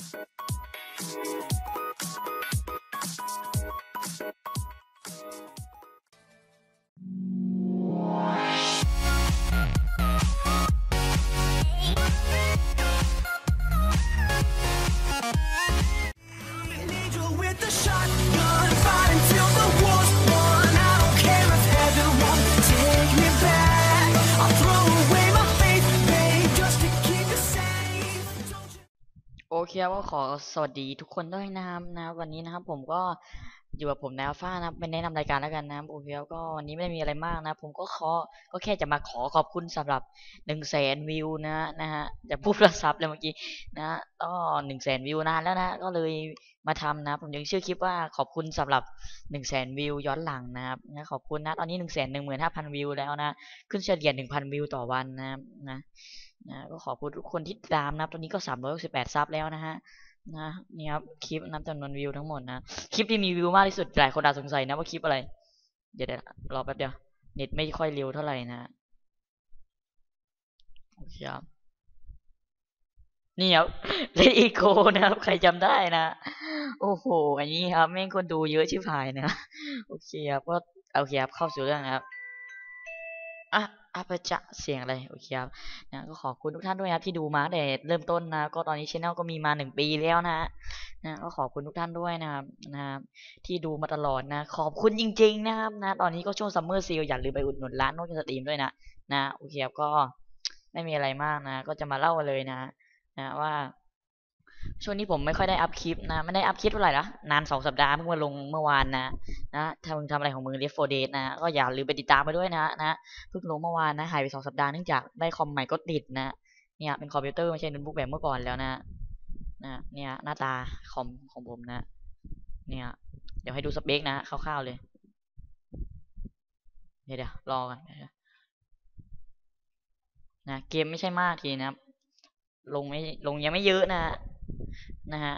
Thank you. เคครับก็ขอสวัสดีทุกคนด้วยนะครับนะ วันนี้นะครับ ผมก็อยู่กับผมแนวฟ้านะครับเป็นแนะนำรายการแล้วกันนะโอเคครับก็วันนี้ไม่ได้มีอะไรมากนะ ผมก็ขอก็แค่จะมาขอขอบคุณสำหรับหนึ่งแสนวิวนะนะฮะจะพูดรัซับเลยเมื่อกี้นะก็หนึ่งแสนวิวนานแล้วนะ ก็เลยมาทำนะ ผมยังชื่อคลิปว่าขอบคุณสำหรับหนึ่งแสนวิวย้อนหลังนะครับนะขอบคุณนะตอนนี้หนึ่งแสนหนึ่งหมื่นห้าพันวิวแล้วนะ ขึ้นเฉลี่ยหนึ่งพันวิวต่อวันนะนะ นะก็ขอบคุณทุกคนที่ตามนับตอนนี้ก็สามร้อยสิบแปดซับแล้วนะฮะนะนี่ครับคลิปนับจำนวนวิวทั้งหมดนะคลิปที่มีวิวมากที่สุดหลายคนอาจสงสัยนะว่าคลิปอะไร เดี๋ยวเดี๋ยวรอแป๊บเดียวเน็ตไม่ค่อยเร็วเท่าไหร่นะโอเคครับนี่ครับเลอีโกนะครับ ใครจำได้นะโอ้โหอันนี้ครับแม่งคนดูเยอะชิบหายนะโอเคครับก็โอเคครับเข้าสู่เรื่องนะครับ อะอาปจะเสียงอะไรโอเคครับนะก็ขอบคุณทุกท่านด้วยนะครับที่ดูมาแต่เริ่มต้นนะก็ตอนนี้ช anel ก็มีมาหนึ่งปีแล้วนะฮะนะก็ขอบคุณทุกท่านด้วยนะครับนะครับที่ดูมาตลอดนะขอบคุณจริง ๆ นะครับนะตอนนี้ก็ช่วงซัมเมอร์ซีลอย่าลืมไปอุดหนุนร้านโน้ตสตรีมด้วยนะนะโอเคครับก็ไม่มีอะไรมากนะ ก็จะมาเล่าเลยนะ นะว่า ช่วงนี้ผมไม่ค่อยได้อัพคลิปนะ ไม่ได้อัพคลิปเท่าไหร่ละนานสองสัปดาห์เพิ่งมาลงเมื่อวานนะนะถ้ามึงทำอะไรของมึงเรียกโฟเดนะ ก็อย่าลืมไปติดตามไปด้วยนะนะเพิ่งลงเมื่อวานนะหายไปสองสัปดาห์เนื่องจากได้คอมใหม่ก็ติดนะ เนี่ยเป็นคอมพิวเตอร์ไม่ใช่โน้ตบุ๊กแบบเมื่อก่อนแล้วนะนะเนี่ยหน้าตาคอมของผมนะ เนี่ย เดี๋ยวให้ดูสเปคนะคร่าวๆเลยเดี๋ยวเดี๋ยวรอกันนะนะเกมไม่ใช่มากทีนะครับลงไม่ลงยังไม่เยอะนะ นะฮะ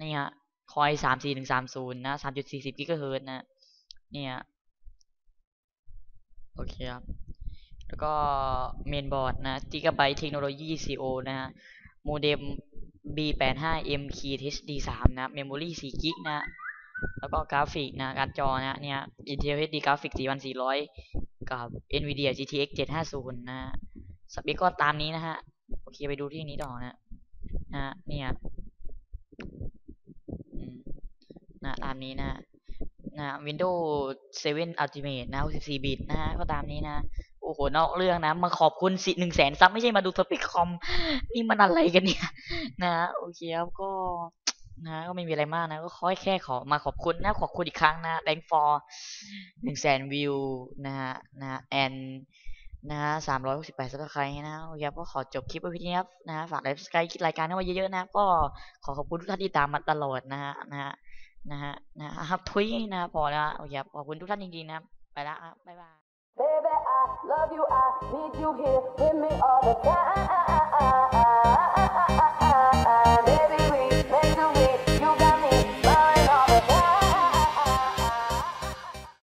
นี่ฮะคอยสามสี่หนึ่งสามศูนย์นะสามจุดสี่สิบกิกะเฮิร์ตนะเนี่ยโอเคครับ แล้วก็เมนบอร์ดนะ Gigabyte Technology CO นะฮะโมเด็ม B85M Key HD 3 นะ Memory 4 g b นะ แล้วก็กราฟิกนะ การ์ดจอนะเนี่ย Intel HD Graphics 4400 กับ Nvidia GTX 750 นะสเปคก็ตามนี้นะฮะ โอเค ไปดูที่นี้ต่อนะนะเนี่ยอืม นะตามนี้นะนะ Windows 7 Ultimate นะ64บิตนะฮะก็ตามนี้นะ โอ้โห นอกเรื่องนะ มาขอบคุณสิหนึ่งแสนซับไม่ใช่มาดูสเปคคอม นี่มันอะไรกันเนี่ย นะ โอเคครับก็นะก็ไม่มีอะไรมากนะ ก็ขอแค่ขอมาขอบคุณนะ ขอบคุณอีกครั้งนะ thank for หนึ่งแสนวิวนะฮะนะ and นะฮะสามร้อยหกสิบแปดซับสไครต์นะโอเคครับก็ขอจบคลิปไว้เพียงนี้ครับนะฮะฝากไลฟ์สกายคิดรายการเข้ามาเยอะๆนะ ก็ขอขอบคุณทุกท่านที่ตามมาตลอดนะฮะนะฮะ นะฮะนะครับทุยนะพอแล้วโอเคครับขอบคุณทุกท่านจริงๆนะครับไปละครับบ๊ายบาย Baby, I love you. I need you here with me all the time.